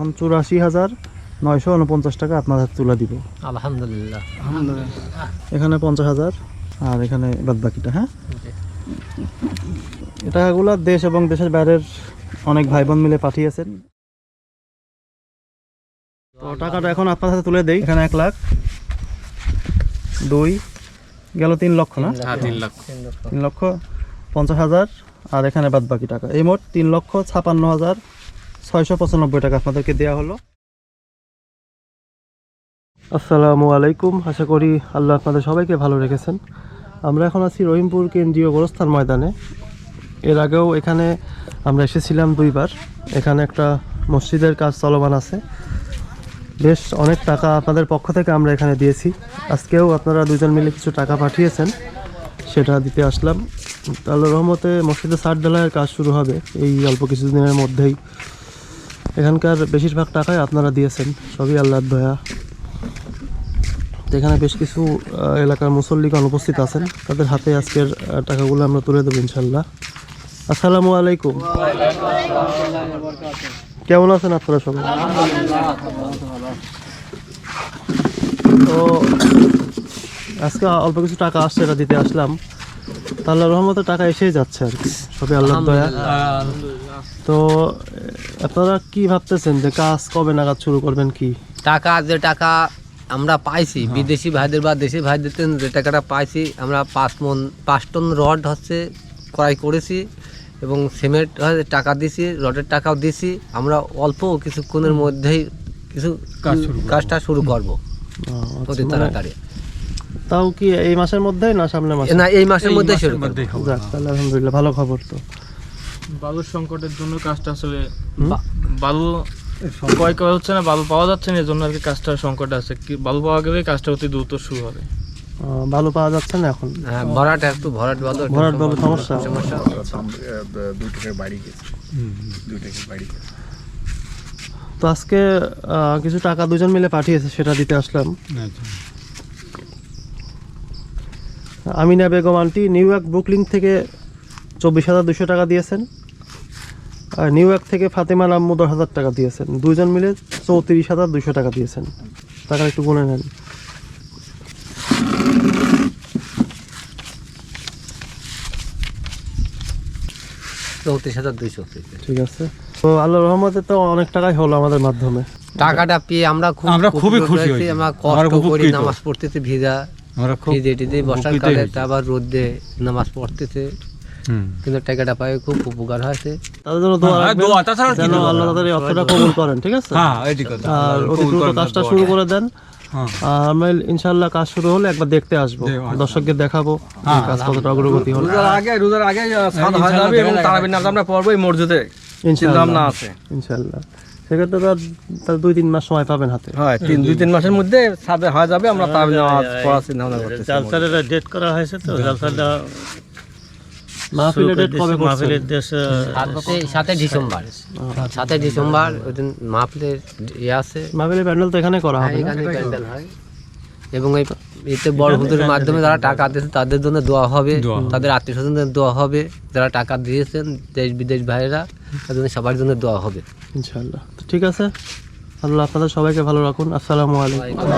এখন চুরাশি হাজার নয়শো উনপঞ্চাশ টাকা আপনার হাতে তুলে দিব। আলহামদুলিল্লাহ। এখানে পঞ্চাশ হাজার আর এখানে বাদ বাকিটা হ্যাঁ টাকাগুলো দেশ এবং দেশের বাইরের অনেক ভাই বোন মিলে পাঠিয়েছেন। তো টাকাটা এখন আপনার হাতে তুলে দেই। এখানে এক লাখ দুই গেল তিন লক্ষ না? হ্যাঁ তিন লাখ তিন লক্ষ। পঞ্চাশ হাজার আর এখানে বাদ বাকি টাকা। এই মোট তিন লক্ষ ছাপান্ন হাজার ছয়শো পঁচানব্বই টাকা আপনাদেরকে দেওয়া হলো। আসসালামু আলাইকুম। আশা করি আল্লাহ আপনাদের সবাইকে ভালো রেখেছেন। আমরা এখন আছি রহিমপুর কেন্দ্রীয় গোরস্থান ময়দানে। এর আগেও এখানে আমরা এসেছিলাম দুইবার। এখানে একটা মসজিদের কাজ চলমান আছে। বেশ অনেক টাকা আপনাদের পক্ষ থেকে আমরা এখানে দিয়েছি। আজকেও আপনারা দুজন মিলে কিছু টাকা পাঠিয়েছেন, সেটা দিতে আসলাম। আল্লাহ রহমতে মসজিদে সার ঢালাইয়ের কাজ শুরু হবে। এই অল্প কিছুদিনের মধ্যেই এখানকার বেশিরভাগ টাকাই আপনারা দিয়েছেন, সবই আল্লাহর দয়া। এখানে বেশ কিছু এলাকার মুসল্লিগণ উপস্থিত আছেন, তাদের হাতে আজকের টাকাগুলো আমরা তুলে দেবো ইনশাল্লাহ আসসালামু আলাইকুম। কেমন আছেন আপনারা সবাই? তো, আজকে অল্প কিছু টাকা আসছে, এটা দিতে আসলাম। তা আল্লাহ রহমতে টাকা এসেই যাচ্ছে আর কি। সবই আল্লাহর দয়া। তো আপনারা কি ভাবতেছেন যে কাজ কবে নাগাদ শুরু করবেন কি? টাকা যে টাকা আমরা পাইছি বিদেশি ভাইদের বা দেশি ভাইদের থেকে যে টাকাটা পাইছি আমরা পাঁচ মন পাঁচ টন রড হচ্ছে ক্রয় করেছি এবং সিমেন্ট টাকা দিছি রডের টাকাও দিছি। আমরা অল্প কিছুক্ষণের মধ্যেই কিছু কাজটা শুরু করব। আচ্ছা, অতি মানে তাড়াতাড়ি। তাও কি এই মাসের মধ্যে না সামনে মাসে? না এই মাসের মধ্যে শুরু করব। যাক তাহলে আলহামদুলিল্লাহ ভালো খবর তো। বালুর সংকটের জন্য কাজটা আসলে? বালু ক্রয় করা হচ্ছে না বালু পাওয়া যাচ্ছে না এই জন্য আর কি কাজটার সংকট আছে। কি বালু পাওয়া গেলে কাজটা অতি দ্রুত শুরু হবে। ভালো পাওয়া যাচ্ছে না এখন? হ্যাঁ ভরাট একটু ভরাট বলো ভরাট বাবু সমস্যা। সমস্যা। দুই টাকার বাড়ি গেছে দুই টাকার বাড়ি গেছে তো আজকে আহ, কিছু টাকা দুজন মিলে পাঠিয়েছে সেটা দিতে আসলাম। Amina Begum aunty New York Brooklyn থেকে চব্বিশ হাজার দুশো টাকা দিয়েছেন। আর নিউ ইয়র্ক থেকে ফাতেমা নাম্মু দশ হাজার টাকা দিয়েছেন। দুজন মিলে চৌত্রিশ হাজার দুশো টাকা দিয়েছেন। টাকা একটু গুনে নেন। চৌত্রিশ হাজার দুইশো। ঠিক আছে। তো আল্লাহ রহমতে তো অনেক টাকাই হলো আমাদের মাধ্যমে। টাকাটা পেয়ে আমরা আমরা খুবই খুশি হয়েছি। আমরা কষ্ট করি নামাজ পড়তেছি ভিজা আমরা খুব আবার রোদে নামাজ পড়তেছে। কিন্তু টাকাটা খুব উপকার হয়েছে। তাদের জন্য দোয়া হ্যাঁ, রাখবেন দোয়া, তাছাড়া যেন আল্লাহ তাদের এই অর্থটা কবুল করেন ঠিক আছে? হ্যাঁ এটি কথা। আর অতি দ্রুত কাজটা শুরু করে দেন। হ্যাঁ। আর আমরা ইনশাল্লাহ কাজ শুরু হলে একবার দেখতে আসব। আচ্ছা। দেখাবো হ্যাঁ, কাজ কতটা অগ্রগতি হলো। রোজার আগে রোজার আগে সাদ হয়ে যাবে এবং তারাবির নামাজ আমরা পড়ব এই মসজিদে। চিন্তা ইনশাল্লাহ আছে। ইনশাল্লাহ সেক্ষেত্রে তার দুই তিন মাস সময় পাবেন হাতে। হয় তিন দুই তিন মাসের মধ্যে সাদে হয়ে যাবে আমরা তার নামাজ করার চিন্তা ভাবনা করতেছি। ডেট করা হয়েছে তো জালসারটা সাথে ডিসেম্বর। সাথে ডিসেম্বর ওই দিন মাহফিলের ইয়ে আছে। মাহফিলের প্যান্ডেল তো এখানে করা হবে এখানে প্যান্ডেল হয়। এবং এই এতে বড় হুজুরের মাধ্যমে যারা টাকা দিয়েছে তাদের জন্য দোয়া হবে তাদের আত্মীয় স্বজনদের দোয়া হবে যারা টাকা দিয়েছেন দেশ বিদেশ ভাইয়েরা তাদের জন্য সবার জন্য দোয়া হবে। ইনশাল্লাহ ঠিক আছে আল্লাহ আপনাদের সবাইকে ভালো রাখুন। আসসালামু আলাইকুম।